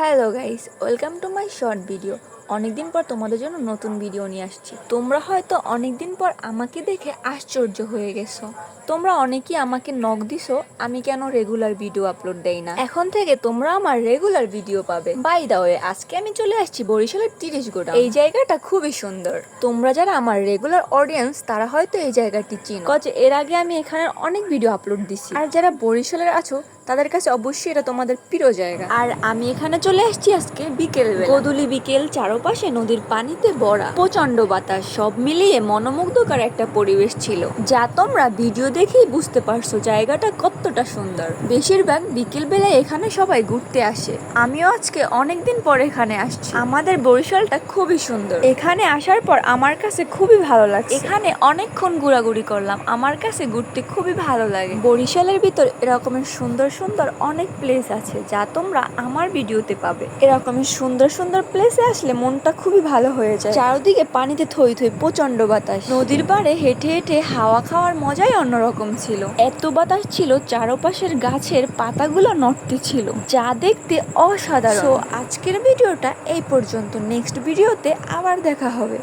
Hello guys, welcome to my short video. অনেকদিন পর তোমাদের জন্য নতুন ভিডিও নিয়ে আসছি। তোমরা হয়তো অনেকদিন পর আমাকে দেখে আশ্চর্য হয়ে গেছো। তোমরা অনেকেই আমাকে নক দিছো, আমি কেন রেগুলার ভিডিও আপলোড দেই না? এখন থেকে তোমরা আমার রেগুলার ভিডিও পাবে। বাই দা ওয়ে আজকে আমি চলে আসছি বরিশালের তিরিশ গোটা এই জায়গাটা খুবই সুন্দর। তোমরা যারা আমার রেগুলার অডিয়েন্স তারা হয়তো এই জায়গাটি চিনো। এর আগে আমি এখানে অনেক ভিডিও আপলোড দিছি। আর যারা বরিশালের আছো তাদের কাছে অবশ্যই এটা তোমাদের প্রিয় জায়গা। আর আমি এখানে চলে আসছি আজকে বিকেল গদুলি বিকেল চারপাশে নদীর পানিতে ভরা। প্রচণ্ড বাতাস সব মিলিয়ে মনোমুগ্ধকর একটা পরিবেশ ছিল যা তোমরা ভিডিও দেখেই বুঝতে পারছ জায়গাটা কতটা সুন্দর। বেশিরভাগ বিকেল বেলায় এখানে সবাই ঘুরতে আসে। আমিও আজকে অনেকদিন পর এখানে আসছি। আমাদের বরিশালটা খুবই সুন্দর। এখানে আসার পর আমার কাছে খুবই ভালো লাগছে। এখানে অনেকক্ষণ ঘোরাঘুরি করলাম। আমার কাছে ঘুরতে খুবই ভালো লাগে। বরিশালের ভিতর এরকমের সুন্দর সুন্দর অনেক প্লেস আছে যা তোমরা আমার ভিডিওতে পাবে। এরকমের সুন্দর সুন্দর প্লেসে আসলে মনটা খুবই ভালো হয়ে যায়। চারদিকে পানিতে থই থই প্রচণ্ড বাতাস। নদীর পাড়ে হেঁটে হেঁটে হাওয়া খাওয়ার মজাই অন্যরকম ছিল। এত বাতাস ছিল চারপাশের গাছের পাতাগুলো নড়তে ছিল, যা দেখতে অসাধারণ। আজকের ভিডিওটা এই পর্যন্ত। নেক্সট ভিডিওতে আবার দেখা হবে।